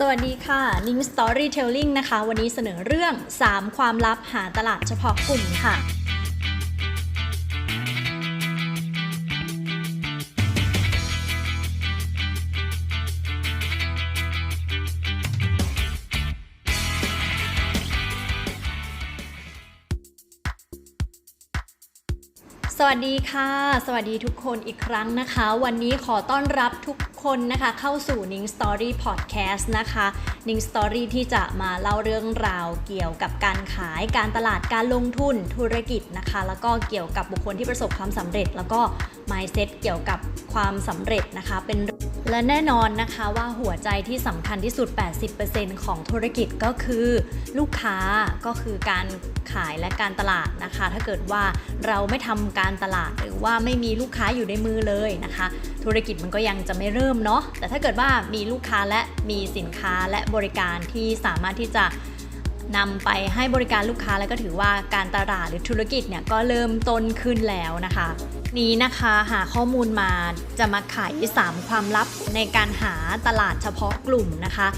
สวัสดีค่ะ นิ้ง Storytelling นะคะ วันนี้เสนอเรื่อง 3 ความลับหาตลาดเฉพาะกลุ่มค่ะ สวัสดีค่ะ สวัสดีทุกคนอีกครั้งนะคะ วันนี้ขอต้อนรับทุก คนนะคะเข้าสู่ Ning Story Podcast นะคะ Ning Story ที่จะมาเล่าเรื่องราวเกี่ยวกับการขายการตลาดการลงทุนธุรกิจนะคะ แล้วก็เกี่ยวกับบุคคลที่ประสบความสำเร็จ แล้วก็ mindset เกี่ยวกับความสำเร็จนะคะ เป็น และแน่นอนนะคะว่าหัวใจที่สำคัญที่สุด 80%ของธุรกิจก็คือลูกค้าก็คือการขายและการตลาดนะคะ ถ้าเกิดว่าเราไม่ทำการตลาดหรือว่าไม่มีลูกค้าอยู่ในมือเลยนะคะ ธุรกิจมันก็ยังจะไม่เริ่มเนาะแต่ถ้าเกิดว่ามีลูกค้าและมีสินค้าและบริการที่สามารถที่จะนำไปให้บริการลูกค้าแล้วก็ถือว่าการตลาดหรือธุรกิจเนี่ยก็เริ่มต้นขึ้นแล้วนะคะ นี้นะคะหาข้อมูลมาจะมาขาย3ความลับในการหาตลาดเฉพาะกลุ่มนะคะ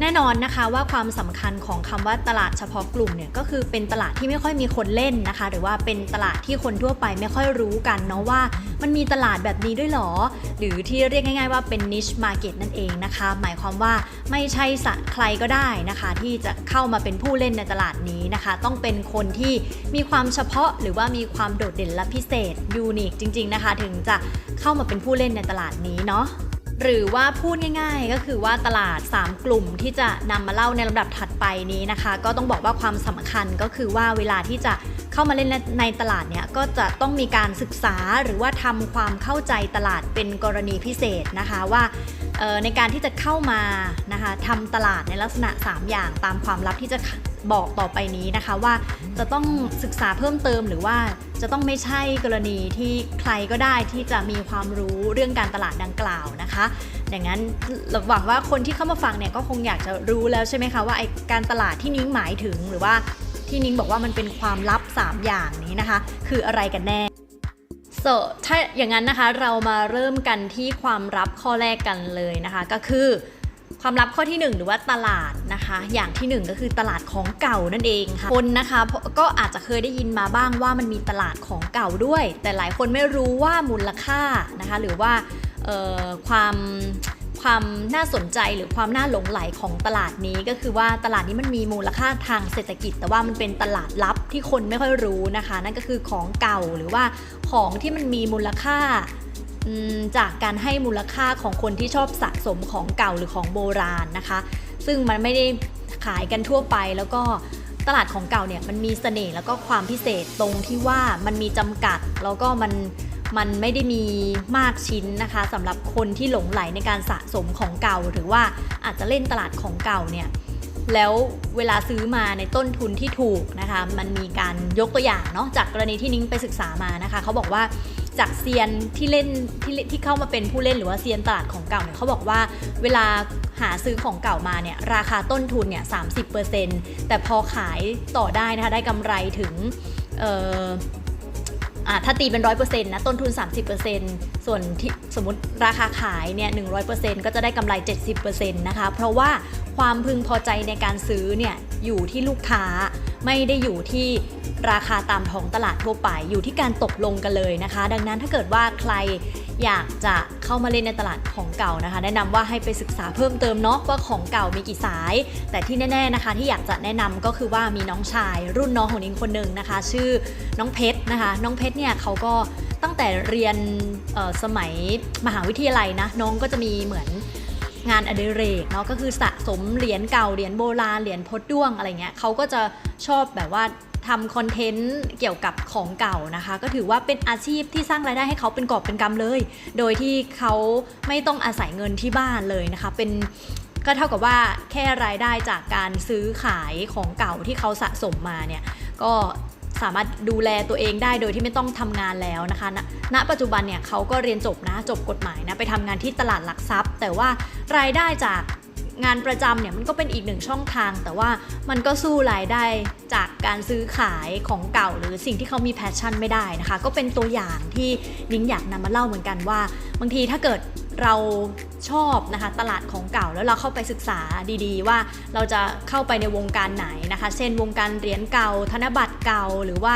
แน่นอนนะคะว่าความสำคัญของคำว่าตลาดเฉพาะกลุ่มเนี่ยก็คือเป็นตลาดที่ไม่ค่อยมีคนเล่นนะคะ หรือว่าเป็นตลาดที่คนทั่วไปไม่ค่อยรู้กันเนาะว่า มันมีตลาดแบบนี้ด้วยหรอ หรือที่เรียกง่าย ๆ ว่าเป็น niche market นั่นเองนะคะ หมายความว่าไม่ใช่สะใครก็ได้นะคะ ที่จะเข้ามาเป็นผู้เล่นในตลาดนี้นะคะ ต้องเป็นคนที่มีความเฉพาะหรือว่ามีความโดดเด่นและพิเศษยูนิคจริง ๆนะคะ ถึงจะเข้ามาเป็นผู้เล่นในตลาดนี้เนาะ หรือว่าพูดง่าย ๆ ก็คือว่าตลาด 3 กลุ่มที่จะนำมาเล่าในลำดับถัดไปนี้นะคะ ก็ต้องบอกว่าความสำคัญก็คือว่าเวลาที่จะเข้ามาเล่นในตลาดเนี่ยก็จะต้องมีการศึกษาหรือว่าทำความเข้าใจตลาดเป็นกรณีพิเศษนะคะว่าในการที่จะเข้ามานะคะทำตลาดในลักษณะ 3 อย่างตามความลับที่จะ บอกต่อไปนี้นะคะว่าจะต้องศึกษาเพิ่มเติมหรือว่าจะต้องไม่ใช่กรณีที่ใครก็ได้ที่จะมีความรู้เรื่องการตลาดดังกล่าวนะคะดังนั้นหวังว่าคนที่เข้ามาฟังเนี่ยก็คงอยากจะรู้แล้วใช่ไหมคะว่าไอการตลาดที่นิ้งหมายถึงหรือว่าที่นิ้งบอกว่ามันเป็นความลับ 3 อย่างนี้นะคะ คืออะไรกันแน่ so ถ้าอย่างนั้นนะคะเรามาเริ่มกันที่ความลับข้อแรกกันเลยนะคะ ก็คือ ความลับข้อที่ 1 หรือว่าตลาดนะคะ อย่างที่ 1 ก็คือตลาดของเก่านั่นเองค่ะคนนะคะก็อาจจะเคยได้ยินมาบ้างว่ามันมีตลาดของเก่าด้วย แต่หลายคนไม่รู้ว่ามูลค่านะคะ หรือว่าความความน่าสนใจหรือความน่าหลงไหลของตลาดนี้ก็คือว่าตลาดนี้มันมีมูลค่าทางเศรษฐกิจ แต่ว่ามันเป็นตลาดลับที่คนไม่ค่อยรู้นะคะ นั่นก็คือของเก่าหรือว่าของที่มันมีมูลค่า จากการให้มูลค่าของคนที่ชอบสะสมของเก่าหรือของโบราณนะคะ ซึ่งมันไม่ได้ขายกันทั่วไปแล้วก็ตลาดของเก่าเนี่ยมันมีเสน่ห์แล้วก็ความพิเศษตรงที่ว่ามันมีจำกัด แล้วก็มันมันไม่ได้มีมากชิ้นนะคะสำหรับคนที่หลงไหลในการสะสมของเก่า หรือว่าอาจจะเล่นตลาดของเก่าเนี่ยแล้วเวลาซื้อมาในต้นทุนที่ถูกนะคะ มันมีการยกตัวอย่างเนาะจากกรณีที่นิ้งไปศึกษามานะคะเขาบอกว่า จากเซียนที่เล่นที่ที่เข้ามาเป็นผู้เล่นหรือว่าเซียนตลาดของเก่าเนี่ยเขาบอกว่าเวลาหาซื้อของเก่ามาเนี่ยราคาต้นทุนเนี่ยสาแต่พอขายต่อได้นะคะได้กำไรถึงเอ่อ ถ้าตีเป็น 100%นะต้นทุน 30%ส่วนที่สมมติราคาขายเนี่ย 100%ก็จะได้กำไร 70%นะคะ เพราะว่าความพึงพอใจในการซื้อเนี่ยอยู่ที่ลูกค้าไม่ได้อยู่ที่ราคาตามท้องตลาดทั่วไป อยู่ที่การตกลงกันเลยนะคะ ดังนั้นถ้าเกิดว่าใคร อยากจะเข้ามาเล่นในตลาดของเก่านะคะ แนะนำว่าให้ไปศึกษาเพิ่มเติมเนาะว่าของเก่ามีกี่สาย แต่ที่แน่ ๆนะคะ ที่อยากจะแนะนำก็คือว่ามีน้องชาย รุ่นน้องของนิงคนหนึ่งนะคะ ชื่อน้องเพชรนะคะ น้องเพชรเนี่ยเขาก็ตั้งแต่เรียนสมัยมหาวิทยาลัยนะน้องก็จะมีเหมือนงานอดิเรกเนาะก็คือสะสมเหรียญเก่าเหรียญโบราณเหรียญพดด้วงอะไรเงี้ยเขาก็จะชอบแบบว่า ทำคอนเทนต์เกี่ยวกับของเก่านะคะ ก็ถือว่าเป็นอาชีพที่สร้างรายได้ให้เขาเป็นกอบเป็นกำเลย โดยที่เขาไม่ต้องอาศัยเงินที่บ้านเลยนะคะ เป็นก็เท่ากับว่าแค่รายได้จากการซื้อขายของเก่าที่เขาสะสมมาเนี่ยก็สามารถดูแลตัวเองได้โดยที่ไม่ต้องทำงานแล้วนะคะณณปัจจุบันเนี่ยเขาก็เรียนจบนะจบกฎหมายนะไปทำงานที่ตลาดหลักทรัพย์ แต่ว่ารายได้จาก งานประจำเนี่ยมันก็เป็นอีกหนึ่งช่องทาง แต่ว่ามันก็สู้รายได้จากการซื้อขายของเก่า หรือสิ่งที่เขามีแพชชั่นไม่ได้นะคะ ก็เป็นตัวอย่างที่นิ้งอยากนำมาเล่าเหมือนกันว่า บางทีถ้าเกิดเราชอบนะคะตลาดของเก่าแล้วเราเข้าไปศึกษาดีๆ ว่าเราจะเข้าไปในวงการไหนนะคะ เช่นวงการเหรียญเก่า ธนบัตรเก่าหรือว่า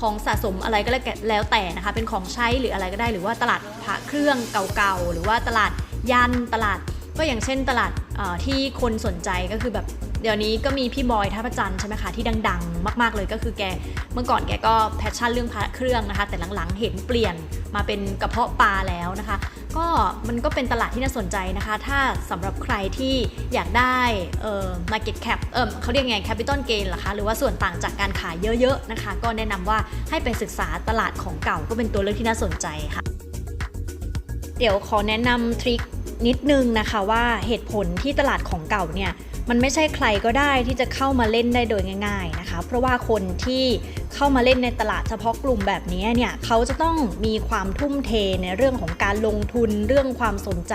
ของสะสมอะไรก็แล้วแต่นะคะ เป็นของใช้หรืออะไรก็ได้ หรือว่าตลาดพระเครื่องเก่าๆ หรือว่าตลาดยันตลาด ก็อย่างเช่นตลาดที่คนสนใจก็คือแบบเดี๋ยวนี้ก็มีพี่บอยท่าประจันใช่ไหมคะที่ดัง ๆ มาก ๆเลยก็คือแกเมื่อก่อนแกก็แพชชั่นเรื่องพระเครื่องนะคะ แต่หลังๆเห็นเปลี่ยนมาเป็นกระเพาะปลาแล้วนะคะ ก็มันก็เป็นตลาดที่น่าสนใจนะคะ ถ้าสำหรับใครที่อยากได้เอ่อ market cap เอ่อเขาเรียกไง capital gain หรอคะหรือว่าส่วนต่างจากการขายเยอะๆนะคะ ก็แนะนำว่าให้ไปศึกษาตลาดของเก่าก็เป็นตัวเลือกที่น่าสนใจค่ะ เดี๋ยวขอแนะนำทริค นิดนึงนะคะว่าเหตุผลที่ตลาดของเก่าเนี่ยมันไม่ใช่ใครก็ได้ที่จะเข้ามาเล่นได้โดยง่าย ๆนะคะ เพราะว่าคนที่ เข้ามาเล่นในตลาดเฉพาะกลุ่มแบบนี้เนี่ยเขาจะต้องมีความทุ่มเทในเรื่องของการลงทุน เรื่องความสนใจ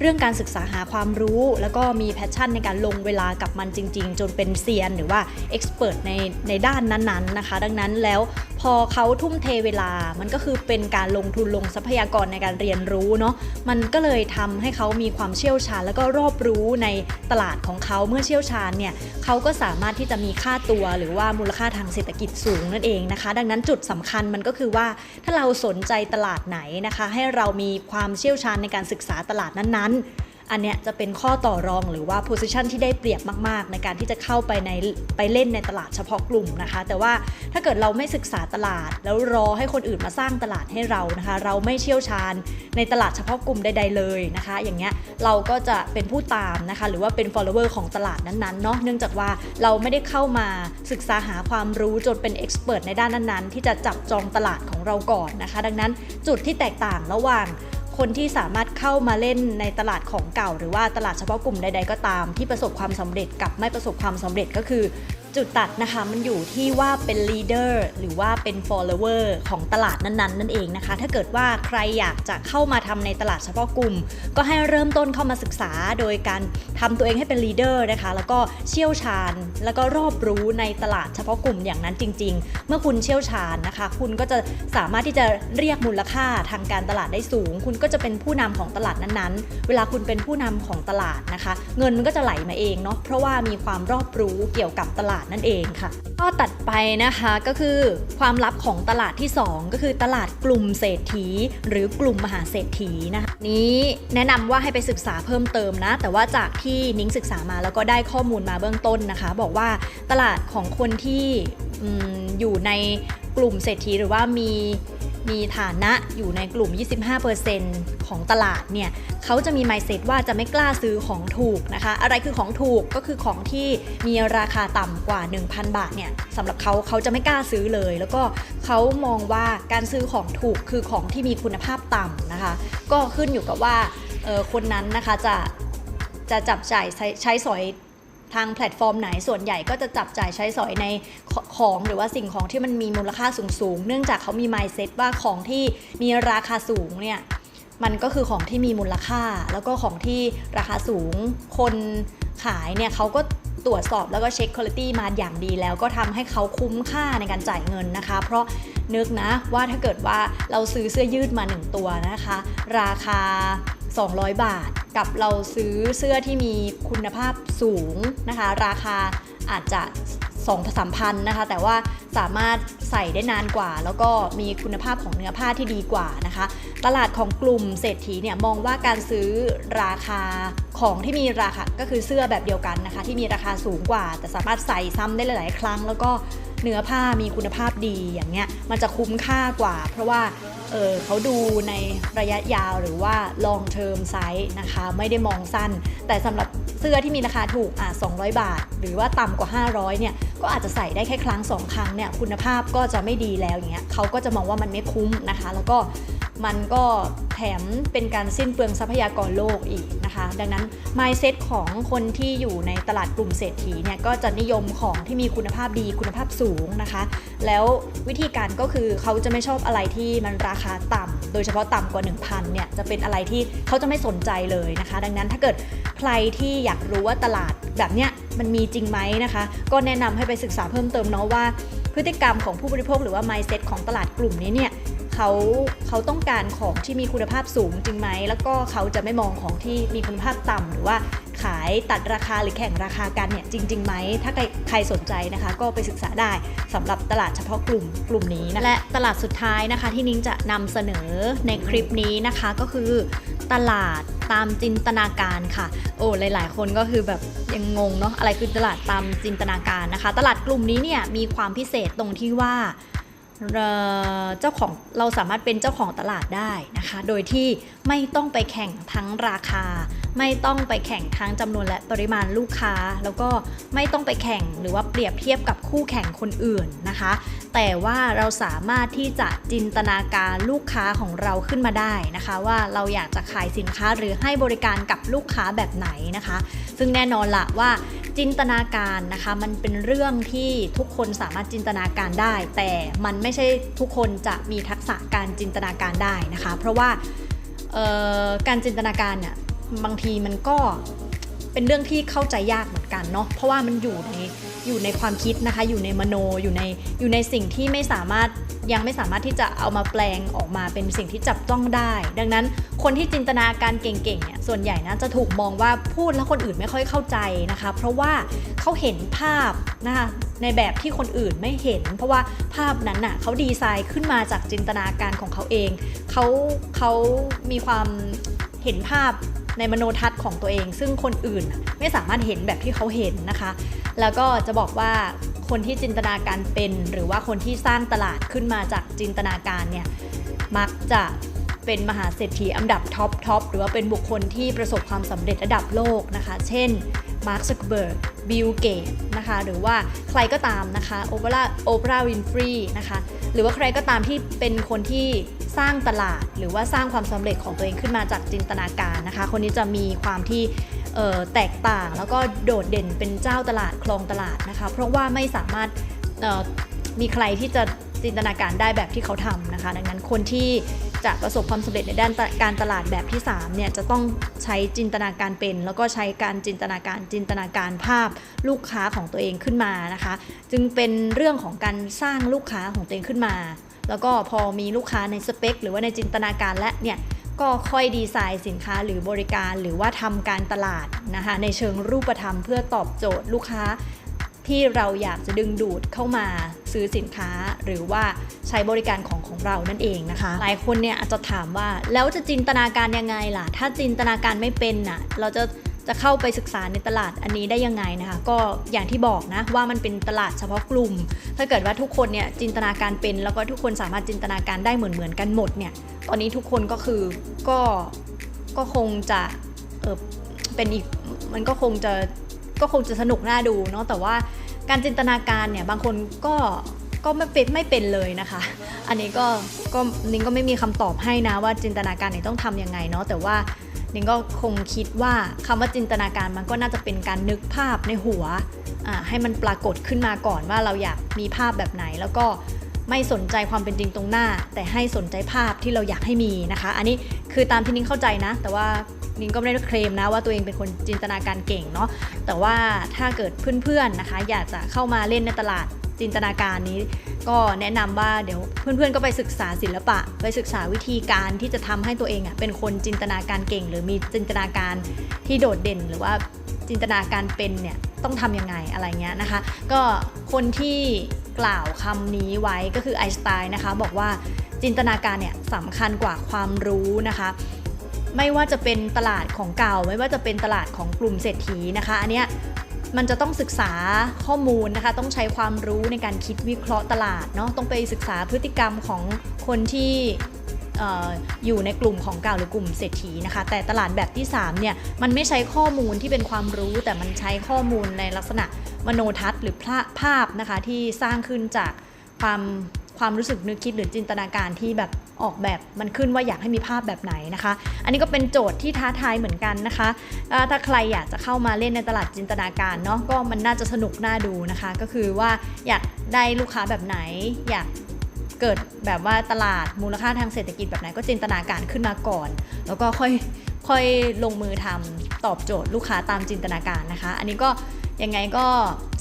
เรื่องการศึกษาหาความรู้ แล้วก็มีแพชชั่นในการลงเวลากับมันจริง ๆ จนเป็นเซียนหรือว่าเอ็กซ์เพรสในในด้านนั้นๆนะคะ ดังนั้นแล้วพอเขาทุ่มเทเวลา มันก็คือเป็นการลงทุนลงทรัพยากรในการเรียนรู้เนาะมันก็เลยทำให้เขามีความเชี่ยวชาญ แล้วก็รอบรู้ในตลาดของเขาเมื่อเชี่ยวชาญเนี่ยเขาก็สามารถที่จะมีค่าตัวหรือว่ามูลค่าทางเศรษฐกิจสูงนั่นเองนะคะ ดังนั้นจุดสำคัญมันก็คือว่าถ้าเราสนใจตลาดไหนนะคะ ให้เรามีความเชี่ยวชาญในการศึกษาตลาดนั้นๆ อันเนี้ยจะเป็นข้อต่อรองหรือว่า position ที่ได้เปรียบมากๆ ในการที่จะเข้าไปในไปเล่นในตลาดเฉพาะกลุ่มนะคะ แต่ว่าถ้าเกิดเราไม่ศึกษาตลาด แล้วรอให้คนอื่นมาสร้างตลาดให้เรานะคะ เราไม่เชี่ยวชาญในตลาดเฉพาะกลุ่มใดๆเลยนะคะ อย่างเงี้ยเราก็จะเป็นผู้ตามนะคะ หรือว่าเป็น follower ของตลาดนั้นๆเนาะเนื่องจากว่าเราไม่ได้เข้ามาศึกษาหาความรู้จนเป็น expert ในด้านนั้นๆ ที่จะจับจองตลาดของเราก่อนนะคะ ดังนั้นจุดที่แตกต่างระหว่าง คนที่สามารถเข้ามาเล่นในตลาดของเก่า หรือว่าตลาดเฉพาะกลุ่มใด ๆ ก็ตาม ที่ประสบความสำเร็จกับไม่ประสบความสำเร็จก็คือ จุดตัดนะคะมันอยู่ที่ว่าเป็น leader หรือว่าเป็น follower ของตลาดนั้นๆ นั่นเองนะคะ ถ้าเกิดว่าใครอยากจะเข้ามาทำในตลาดเฉพาะกลุ่ม ก็ให้เริ่มต้นเข้ามาศึกษาโดยการทำตัวเองให้เป็น leader นะคะ แล้วก็เชี่ยวชาญ แล้วก็รอบรู้ในตลาดเฉพาะกลุ่มอย่างนั้นจริง ๆ เมื่อคุณเชี่ยวชาญนะคะ คุณก็จะสามารถที่จะเรียกมูลค่าทางการตลาดได้สูง คุณก็จะเป็นผู้นำของตลาดนั้นๆ เวลาคุณเป็นผู้นำของตลาดนะคะ เงินมันก็จะไหลมาเองเนาะเพราะว่ามีความรอบรู้เกี่ยวกับตลาดนั่นเองค่ะ ก็ตัดไปนะคะก็คือความลับของตลาดที่ 2 ก็คือตลาดกลุ่มเศรษฐี หรือกลุ่มมหาเศรษฐีนะคะนี้แนะนำว่าให้ไปศึกษาเพิ่มเติมนะ แต่ว่าจากที่นิ้งศึกษามาแล้วก็ได้ข้อมูลมาเบื้องต้นนะคะ บอกว่าตลาดของคนที่อยู่ในกลุ่มเศรษฐีหรือว่ามี มีฐานะอยู่ในกลุ่ม 25%ของตลาดเนี่ยเขาจะมี mindset ว่าจะไม่กล้าซื้อของถูกนะคะ อะไรคือของถูกก็คือของที่มีราคาต่ำกว่า 1,000 บาทเนี่ยสำหรับเขาเขาจะไม่กล้าซื้อเลย แล้วก็เขามองว่าการซื้อของถูกคือของที่มีคุณภาพต่ำนะคะ ก็ขึ้นอยู่กับว่าออคนนั้นนะคะจะจะจับจ่ายใช้ใช้สอย ทางแพลตฟอร์มไหนส่วนใหญ่ก็จะจับจ่ายใช้สอยในของหรือว่าสิ่งของที่มันมีมูลค่าสูงๆ เนื่องจากเขามี mindset ว่าของที่มีราคาสูงเนี่ยมันก็คือของที่มีมูลค่า แล้วก็ของที่ราคาสูงคนขายเนี่ยเขาก็ตรวจสอบแล้วก็เช็คคุณภาพมาอย่างดีแล้วก็ทำให้เขาคุ้มค่าในการจ่ายเงินนะคะ เพราะนึกนะว่าถ้าเกิดว่าเราซื้อเสื้อยืดมา 1 ตัวนะคะ ราคา 200 บาท กับเราซื้อเสื้อที่มีคุณภาพสูงนะคะ ราคาอาจจะ2 3พันนะคะ แต่ว่าสามารถใส่ได้นานกว่า แล้วก็มีคุณภาพของเนื้อผ้าที่ดีกว่านะคะ ตลาดของกลุ่มเศรษฐีเนี่ยมองว่าการซื้อราคาของที่มีราคาก็คือเสื้อแบบเดียวกันนะคะ ที่มีราคาสูงกว่า แต่สามารถใส่ซ้ำได้หลาย ๆ ครั้ง แล้วก็ เนื้อผ้ามีคุณภาพดีอย่างเงี้ยมันจะคุ้มค่ากว่า เพราะว่าเออเขาดูในระยะยาวหรือว่า long term size นะคะ ไม่ได้มองสั้น แต่สำหรับเสื้อที่มีราคาถูกอะ200 บาท หรือว่าต่ำกว่า 500เนี่ยก็อาจจะใส่ได้แค่ครั้งสองครั้งเนี่ยคุณภาพก็จะไม่ดีแล้วอย่างเงี้ยเขาก็จะมองว่ามันไม่คุ้มนะคะ แล้วก็มันก็ ถมเป็นการสิ้นเปลืองทรัพยากรโลกอีกนะคะ ดังนั้น mindset ของคนที่อยู่ในตลาดกลุ่มเศรษฐีเนี่ยก็จะนิยมของที่มีคุณภาพดีคุณภาพสูงนะคะ แล้ววิธีการก็คือเขาจะไม่ชอบอะไรที่มันราคาต่ำโดยเฉพาะต่ำกว่า 1,000เนี่ยจะเป็นอะไรที่เขาจะไม่สนใจเลยนะคะ ดังนั้นถ้าเกิดใครที่อยากรู้ว่าตลาดแบบเนี้ยมันมีจริงไหมนะคะ ก็แนะนำให้ไปศึกษาเพิ่มเติมเนาะว่าพฤติกรรมของผู้บริโภคหรือว่า mindset ของตลาดกลุ่มนี้เนี่ย เขาเขาต้องการของที่มีคุณภาพสูงจริงไหม แล้วก็เขาจะไม่มองของที่มีคุณภาพต่ำหรือว่าขายตัดราคาหรือแข่งราคากันเนี่ยจริงๆไหม ถ้าใครใครสนใจนะคะ ก็ไปศึกษาได้สำหรับตลาดเฉพาะกลุ่มกลุ่มนี้นะและตลาดสุดท้ายนะคะที่นิ้งจะนำเสนอในคลิปนี้นะคะก็คือตลาดตามจินตนาการค่ะ โอ้หลาย ๆ คนก็คือแบบยังงงเนาะอะไรคือตลาดตามจินตนาการนะคะ ตลาดกลุ่มนี้เนี่ยมีความพิเศษตรงที่ว่า เอ่อเจ้าของเราสามารถเป็นเจ้าของตลาดได้นะคะ โดยที่ไม่ต้องไปแข่งทั้งราคา ไม่ต้องไปแข่งทั้งจำนวนและปริมาณลูกค้า แล้วก็ไม่ต้องไปแข่งหรือว่าเปรียบเทียบกับคู่แข่งคนอื่นนะคะ แต่ว่าเราสามารถที่จะจินตนาการลูกค้าของเราขึ้นมาได้นะคะ ว่าเราอยากจะขายสินค้าหรือให้บริการกับลูกค้าแบบไหนนะคะ ซึ่งแน่นอนละว่า จินตนาการนะคะมันเป็นเรื่องที่ทุกคนสามารถจินตนาการได้ แต่มันไม่ใช่ทุกคนจะมีทักษะการจินตนาการได้นะคะ เพราะว่าการจินตนาการเนี่ยบางทีมันก็เป็นเรื่องที่เข้าใจยากเหมือนกันเนาะเพราะว่ามันอยู่ใน อยู่ในความคิดนะคะ อยู่ในมโนอยู่ในอยู่ในสิ่งที่ไม่สามารถยังไม่สามารถที่จะเอามาแปลงออกมาเป็นสิ่งที่จับต้องได้ ดังนั้นคนที่จินตนาการเก่งๆเนี่ยส่วนใหญ่นะจะถูกมองว่าพูดแล้วคนอื่นไม่ค่อยเข้าใจนะคะ เพราะว่าเขาเห็นภาพนะคะในแบบที่คนอื่นไม่เห็น เพราะว่าภาพนั้นน่ะเขาดีไซน์ขึ้นมาจากจินตนาการของเขาเองเขาเขามีความเห็นภาพ ในมโนทัศน์ของตัวเอง ซึ่งคนอื่นไม่สามารถเห็นแบบที่เขาเห็นนะคะ แล้วก็จะบอกว่าคนที่จินตนาการเป็น หรือว่าคนที่สร้างตลาดขึ้นมาจากจินตนาการเนี่ยมักจะเป็นมหาเศรษฐีอันดับท็อปทอปหรือว่าเป็นบุคคลที่ประสบความสำเร็จระดับโลกนะคะ เช่นมาร์คซักเบิร์กบิลเกตนะคะ หรือว่าใครก็ตามนะคะโอเปร่าโอเปร่าวินฟรีนะคะ หรือว่าใครก็ตามที่เป็นคนที่สร้างตลาด หรือว่าสร้างความสำเร็จของตัวเองขึ้นมาจากจินตนาการนะคะ คนนี้จะมีความที่แตกต่างแล้วก็โดดเด่นเป็นเจ้าตลาดคลองตลาดนะคะ เพราะว่าไม่สามารถมีใครที่จะจินตนาการได้แบบที่เขาทำนะคะ ดังนั้นคนที่ จะประสบความสำเร็จในด้านการตลาดแบบที่ 3 เนี่ยจะต้องใช้จินตนาการเป็น แล้วก็ใช้การจินตนาการจินตนาการภาพลูกค้าของตัวเองขึ้นมานะคะ จึงเป็นเรื่องของการสร้างลูกค้าของตัวเองขึ้นมา แล้วก็พอมีลูกค้าในสเปค หรือว่าในจินตนาการและเนี่ยก็ค่อยดีไซน์สินค้าหรือบริการหรือว่าทำการตลาดนะคะในเชิงรูปธรรมเพื่อตอบโจทย์ลูกค้า ที่เราอยากจะดึงดูดเข้ามาซื้อสินค้าหรือว่าใช้บริการของของเรานั่นเองนะคะ หลายคนเนี่ยอาจจะถามว่าแล้วจะจินตนาการยังไงล่ะ ถ้าจินตนาการไม่เป็นน่ะเราจะจะเข้าไปศึกษาในตลาดอันนี้ได้ยังไงนะคะ ก็อย่างที่บอกนะว่ามันเป็นตลาดเฉพาะกลุ่ม ถ้าเกิดว่าทุกคนเนี่ยจินตนาการเป็น แล้วก็ทุกคนสามารถจินตนาการได้เหมือนเหมือนๆกันหมดเนี่ยตอนนี้ทุกคนก็คือก็ก็คงจะเออเป็นอีกมันก็คงจะ ก็คงจะสนุกน่าดูเนาะแต่ว่าการจินตนาการเนี่ยบางคนก็ก็ไม่เป็นไม่เป็นเลยนะคะ อันนี้ก็ก็นิ้งก็ไม่มีคำตอบให้นะว่าจินตนาการเนี่ยต้องทำยังไงเนาะแต่ว่านิงก็คงคิดว่าคำว่าจินตนาการมันก็น่าจะเป็นการนึกภาพในหัวอ่าให้มันปรากฏขึ้นมาก่อนว่าเราอยากมีภาพแบบไหนแล้วก็ ไม่สนใจความเป็นจริงตรงหน้า แต่ให้สนใจภาพที่เราอยากให้มีนะคะ อันนี้คือตามที่นิ้งเข้าใจนะ แต่ว่านิ้งก็ไม่ได้เคลมนะว่าตัวเองเป็นคนจินตนาการเก่งเนาะแต่ว่าถ้าเกิดเพื่อนๆนะคะ อยากจะเข้ามาเล่นในตลาดจินตนาการนี้ก็แนะนำว่าเดี๋ยวเพื่อนๆก็ไปศึกษาศิลปะ ไปศึกษาวิธีการที่จะทำให้ตัวเองอะเป็นคนจินตนาการเก่ง หรือมีจินตนาการที่โดดเด่น หรือว่าจินตนาการเป็นเนี่ยต้องทำยังไงอะไรเงี้ยนะคะ ก็คนที่ กล่าวคำนี้ไว้ก็คือไอสไตน์นะคะ บอกว่าจินตนาการเนี่ยสำคัญกว่าความรู้นะคะ ไม่ว่าจะเป็นตลาดของเก่า ไม่ว่าจะเป็นตลาดของกลุ่มเศรษฐีนะคะอันเนี้ยมันจะต้องศึกษาข้อมูลนะคะ ต้องใช้ความรู้ในการคิดวิเคราะห์ตลาดเนาะต้องไปศึกษาพฤติกรรมของคนที่ ออยู่ในกลุ่มของเก่าหรือกลุ่มเศรษฐีนะคะ แต่ตลาดแบบที่3เนี่ยมันไม่ใช้ข้อมูลที่เป็นความรู้แต่มันใช้ข้อมูลในลักษณะมโนทัศน์หรือภาพนะคะที่สร้างขึ้นจากความความรู้สึกนึกคิดหรือจินตนาการที่แบบออกแบบมันขึ้นว่าอยากให้มีภาพแบบไหนนะคะ อันนี้ก็เป็นโจทย์ที่ท้าทายเหมือนกันนะคะ ถ้าใครอยากจะเข้ามาเล่นในตลาดจินตนาการเนาะก็มันน่าจะสนุกน่าดูนะคะ ก็คือว่าอยากได้ลูกค้าแบบไหน อยาก เกิดแบบว่าตลาดมูลค่าทางเศรษฐกิจแบบไหนก็จินตนาการขึ้นมาก่อน แล้วก็ค่อยค่อยลงมือทำตอบโจทย์ลูกค้าตามจินตนาการนะคะ อันนี้ก็ยังไงก็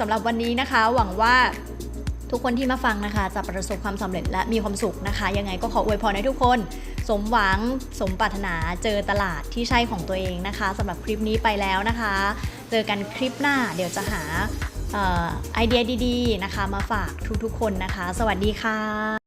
สำหรับวันนี้นะคะ หวังว่าทุกคนที่มาฟังนะคะ จะประสบความสำเร็จและมีความสุขนะคะ ยังไงก็ขออวยพรให้ทุกคน สมหวังสมปรารถนาเจอตลาดที่ใช่ของตัวเองนะคะสำหรับคลิปนี้ไปแล้วนะคะ เจอกันคลิปหน้าเดี๋ยวจะหาออไอเดียดีๆนะคะ มาฝากทุกๆคนนะคะ สวัสดีค่ะ